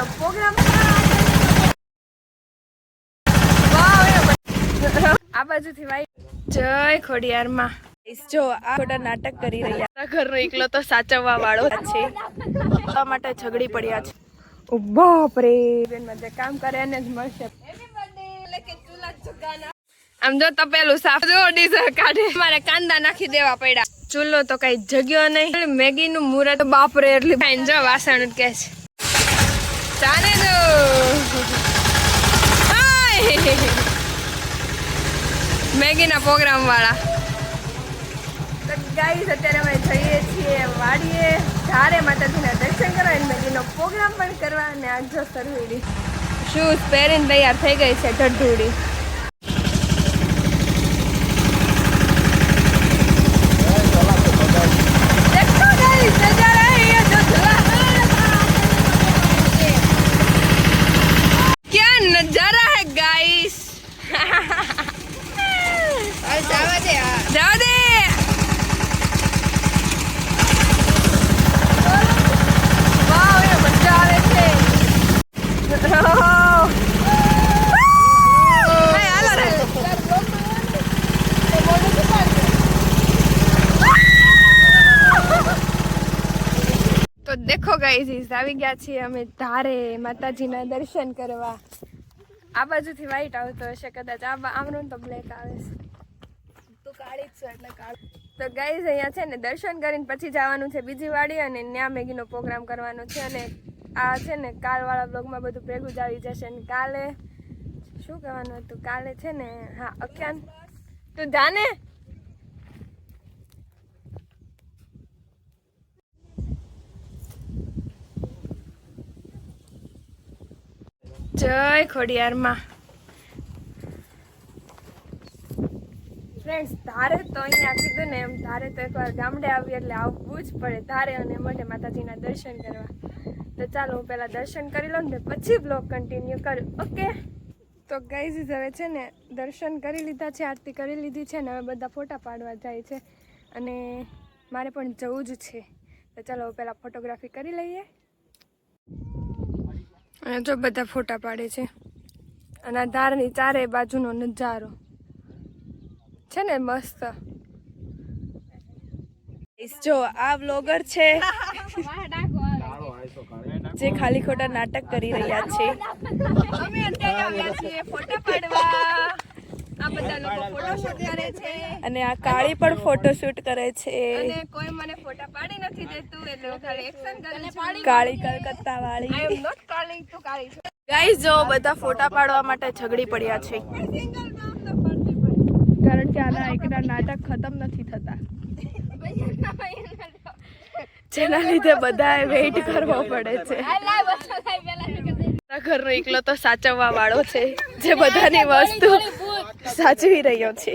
મેગીનો programme આ બાજુથી વાઈ જય ખોડિયારમાં જો આ ખોટા નાટક કરી રહ્યા. ઘરનો એકલો તો સાચવવા વાળો છે આ માટે ઝઘડી પડ્યા છે ઓ બાપ રે બેન મજે કામ કરે ને જ મળશે આમ જો તપેલું સાફ જો ડીઝલ કાઢે મારે કાંદા નાખી દેવા પડ્યા ચૂલો તો કઈ જગ્યો નહીં મેગી નું મુરત બાપરે એટલી ફાઈન જો વાસણ જ કે છે ચાલે દો મેગીના પ્રોગ્રામ વાળા. તો ગાઈસ અત્યારે અમે જઈએ છીએ વાડીએ. ધારે માતાજીના દર્શન કરવા અને મેગીનો પ્રોગ્રામ પણ કરવા અને આજ જો સરવીડી શૂઝ પહેરીને તૈયાર થઈ ગઈ છે ઢઢુડી. તો દેખો ગાઈઝ આવી ગયા છીએ અમે ધારે માતાજીના દર્શન કરવા. આ બાજુથી વ્હાઈટ આવતો હશે કદાચ, આ આમનો તો બ્લેક આવે છે. તું કાળી જ છે એટલે કાળી તો ગાઈઝ અહીંયા છે ને દર્શન કરીને પછી જવાનું છે બીજી વાડી અને ન્યા મેગીનો પ્રોગ્રામ કરવાનો છે અને આ છે ને કાલવાળા બ્લોગમાં બધું ભેગું જ આવી જશે અને કાલે શું કહેવાનું હતું? કાલે છે ને, હા, અખ્યાન તું જાને? જય ખોડિયારમાં. ફ્રેન્ડ્સ તારે તો અહીંયા કીધું ને એમ, તારે તો એકવાર ગામડે આવી એટલે આવવું જ પડે. તારે અને મને માતાજીના દર્શન કરવા. તો ચાલો હું પહેલાં દર્શન કરી લઉં ને પછી બ્લોગ કન્ટિન્યુ કરું. ઓકે તો ગાઈઝ હવે છે ને દર્શન કરી લીધા છે, આરતી કરી લીધી છે ને હવે બધા ફોટા પાડવા જાય છે. અને મારે પણ જવું જ છે. તો ચાલો પહેલાં ફોટોગ્રાફી કરી લઈએ. અને જો બધા ફોટા પાડે છે. અને આ ધારની ચારે બાજુનો નજારો છે ને મસ્ત. જો આ બ્લોગર છે. જે ખાલી ખોટા નાટક કરી રહ્યા છે. અમે અત્યારે આવ્યા છીએ ફોટા પાડવા. બધા લોકો ફોટોશૂટ કરે છે. અને આ કાળી પણ ફોટોશૂટ કરે છે. અને કોઈ મને ફોટા પાડી નથી દેતું એટલે હું ખાલી એક્શન કરું છું. કાળી કલકત્તા વાળી આઈ એમ નોટ કાળી તું કાળી છે. ગાઈસ જો બધા ફોટા પાડવા માટે ઝઘડી પડ્યા છે. કારણ કે આના એકના નાટક ખતમ નથી થતા. જેના લીધે બધાએ વેઇટ કરવો પડે છે. ઘરનો એકલો તો સાચવવા વાળો છે. જે બધાની વસ્તુ સાચવી રહ્યો છે.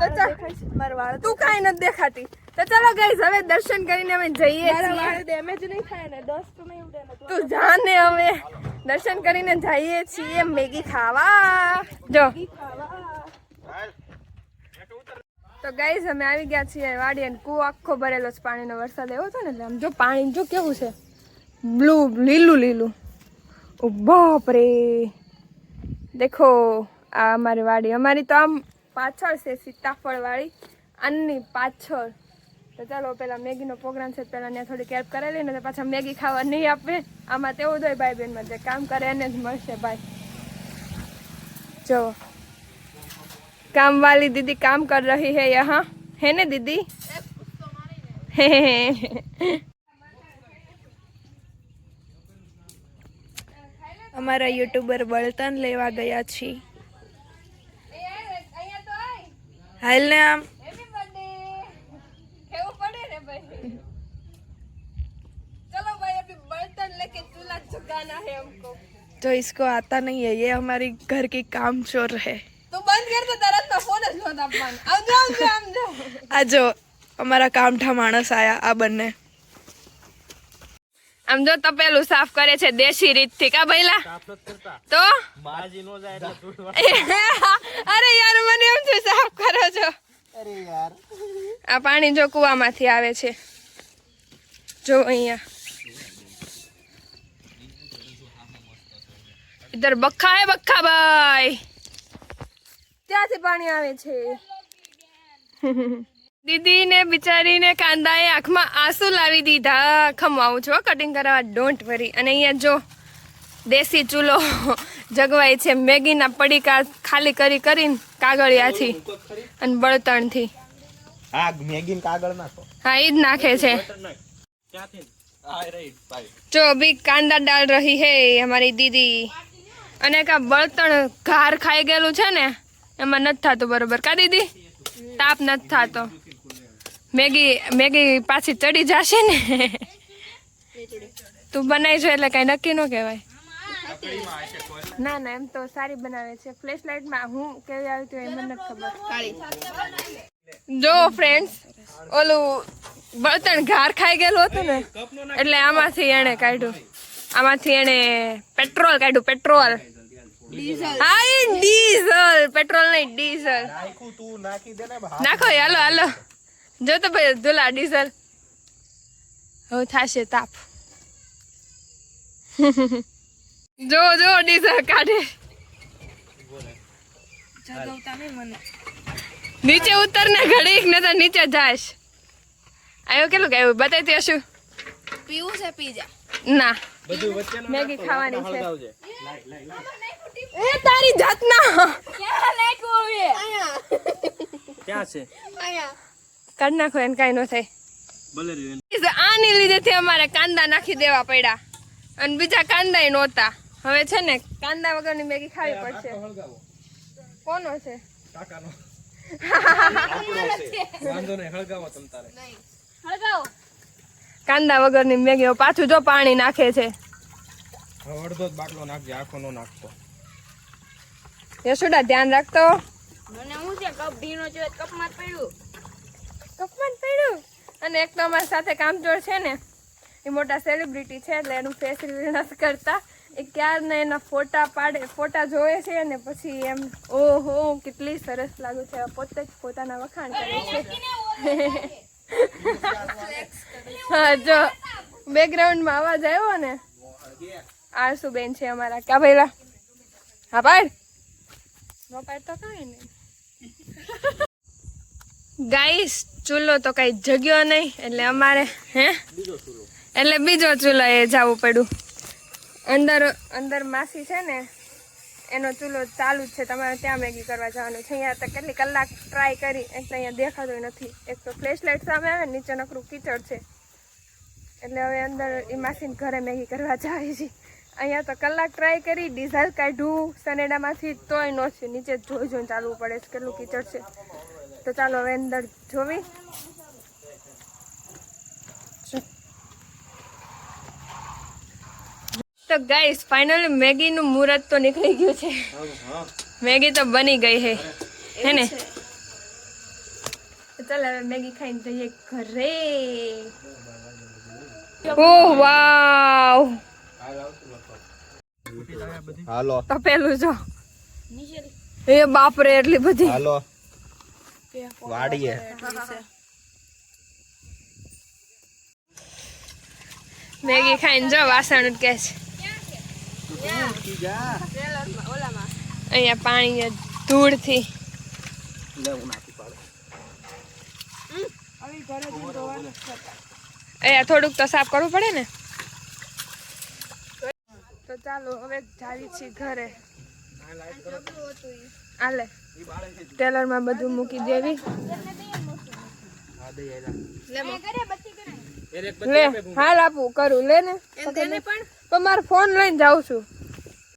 તો ચાલ મારા તું કાંઈ નથી દેખાતી. તો ચાલો ગઈ હવે દર્શન કરીને અમે જઈએ ડેમેજ નહીં થાય ને ડસ્ટ નહીં ઉડે ને તું. જાને હવે. દર્શન કરીને જઈએ છીએ મેગી ખાવા. જો. તો ગાઈસ અમે આવી ગયા છીએ વાડી અને કૂવો આખો ભરેલો છે. પાણીનો વરસાદ એવો હતો ને એટલે આમ જો પાણી જો કેવું છે. બ્લુ લીલું લીલું. ઓ બાપ રે દેખો. આ અમારી વાડી. અમારી તો આમ પાછળ છે, સીતાફળવાળી. આની પાછળ. તો ચાલો, પેલા મેગીનો પ્રોગ્રામ છે પહેલાં ત્યાં થોડી હેલ્પ કરેલી ને તો પાછા મેગી ખાવા નહીં આપે. આમાં તેવું જ હોય ભાઈ બહેનમાં જે કામ કરે એને જ મળશે, ભાઈ. જો. કામવાલી દીદી કામ કર રહી હે યહાં હે ને દીદી? હે અમારા યુટ્યુબર બળતણ લેવા ગયા છીએ. હાલ ને આમ जो इसको आता नहीं है ये हमारी घर की काम चोर है તું બંધ કર તો તરત તો ફોન જ નહોતા આપવાનો આવજો આવજો આવજો આ જો અમારા કામઠા માણસ આયા આ બંને આમ જો તપેલું સાફ કરે છે દેશી રીતથી કા ભઈલા? તો? અરે યાર મને એમ છે સાફ કરો છો. અરે યાર. આ પાણી જો કુવામાંથી આવે છે. જો અહીંયા. ઇધર બખ્ખા હે બખ્ખા ભાઈ. ત્યાંથી પાણી આવે છે? દીદી ને બિચારીને કાંદાએ આંખમાં આંસુ લાવી દીધા. ખમાવું છું કટિંગ કરાવવા. ડોન્ટ વરી અને અહીંયા જો દેશી ચૂલો જગવાય છે. મેગીના પડીકા ખાલી કરી કરીને કાગળિયાથી અને બળતણથી. હા એ જ નાખે છે. જો બી કાંદા ડાળ રહી હે અમારી દીદી. અને કા બળતણ ઘાર ખાઈ ગયેલું છે ને એમાં નથી થતું બરોબર. કા દીદી? તાપ નથી થતો. મેગી મેગી પાછી ચડી જશે ને. તું બનાવીશું એટલે કઈ નક્કી ન કહેવાય. ના ના એમ તો સારી બનાવે છે. ફ્લેશ લાઇટમાં હું કેવી આવી હતી એ મને ખબર. જો ફ્રેન્ડ્સ ઓલું બળતણ ઘાર ખાઈ ગયેલું હતું ને એટલે આમાંથી એણે કાઢ્યું. આમાંથી એણે પેટ્રોલ કાઢ્યું પેટ્રોલ હા ડીઝલ પેટ્રોલ નહીં ડીઝલ. નાખો હાલો હાલો. જો તો ભાઈ દુલા ડીઝલ હવે થાશે તાપ. જો જો ડીઝલ કાઢે. નીચે ઉતર ને ઘડીક ને તો નીચે જાશ આવ્યો કેટલું કહેવું બતાવી દે શું? પીવું છે પી જા ના મેગી ખાવાની છે. એ તારી નાખ્યું હવે? ક્યાં છે? કાઢ નાખો એને કાંઈ ન થાય. આની લીધેથી અમારે કાંદા નાખી દેવા પડ્યા. અને બીજા કાંદા નહોતા. હવે છે ને કાંદા વગરની મેગી ખાવી પડશે. કોનો છે? કાકાનો કાંદા વગરની મેગી પાછું જો પાણી નાખે છે. અડધો જ બાટલો નાખજે આખો નો નાખતો. યશોડા ધ્યાન રાખતો. મને હું છે કપ ભીનો છે કપમાં જ પડ્યું. કપમાં પડ્યું અને એક તો અમારી સાથે કામજોડ છે ને, એ મોટા સેલિબ્રિટી છે એટલે એનું ફેસ રિવીલ નથી કરતા. એ ક્યારને એના ફોટા પાડે, ફોટા જોવે છે અને પછી એમ, ઓહો, કેટલી સરસ લાગુ છે. પોતે જ પોતાના વખાણ કરે છે. હા, જો બેકગ્રાઉન્ડમાં અવાજ આવ્યો ને, આરસુબેન છે અમારા. ક્યાં ભાઈલા? હા પાડ નો તો કાંઈ નહીં. ગાઈસ, ચૂલો તો કઈ જગ્યો નહીં. એટલે અમારે, હે? એટલે બીજો ચૂલો એ જવું પડ્યું. અંદર અંદર માસી છે ને, એનો ચૂલો ચાલુ જ છે. તમારે ત્યાં મેગી કરવા જવાનું છે. અહીંયા તો કેટલી કલાક ટ્રાય કરી, એટલે અહીંયા દેખાતો નથી. એક તો ફ્લેશ લાઇટ સામે આવે ને, નીચે નકરું કીચડ છે. એટલે હવે અંદર એ માસીને ઘરે મેગી કરવા જાય છે. અહીંયા તો કલાક ટ્રાય કરી, ડીઝલ કાઢ્યું સનેડામાંથી તોય નો છે નીચે જોઈ જોઈને ચાલવું પડે છે, કેટલું કીચડ છે. તો ચાલો હવે અંદર જોવી. તો ગાઈસ ફાઇનલી મેગીનું મુહૂર્ત તો નીકળી ગયું છે. મેગી તો બની ગઈ હે હે ને? ચાલ હવે મેગી ખાઈને જઈએ ઘરે. ઓહ વાવ. હાલો. પેલું જો. એ બાપરે એટલી બધી. હાલો. વાડીએ. મેગી ખાઈને જો વાસણ ઉટકે છે. અહીંયા પાણી ધૂળથી. અહીંયા થોડુંક તો સાફ કરવું પડે ને? તો ચાલો હવે જાવી છીએ ઘરે. આલે. ટેલરમાં બધું મૂકી દેવી. લે હાલ આપું કરું. લે ને. પણ મારો ફોન લઈને જાઉં છું.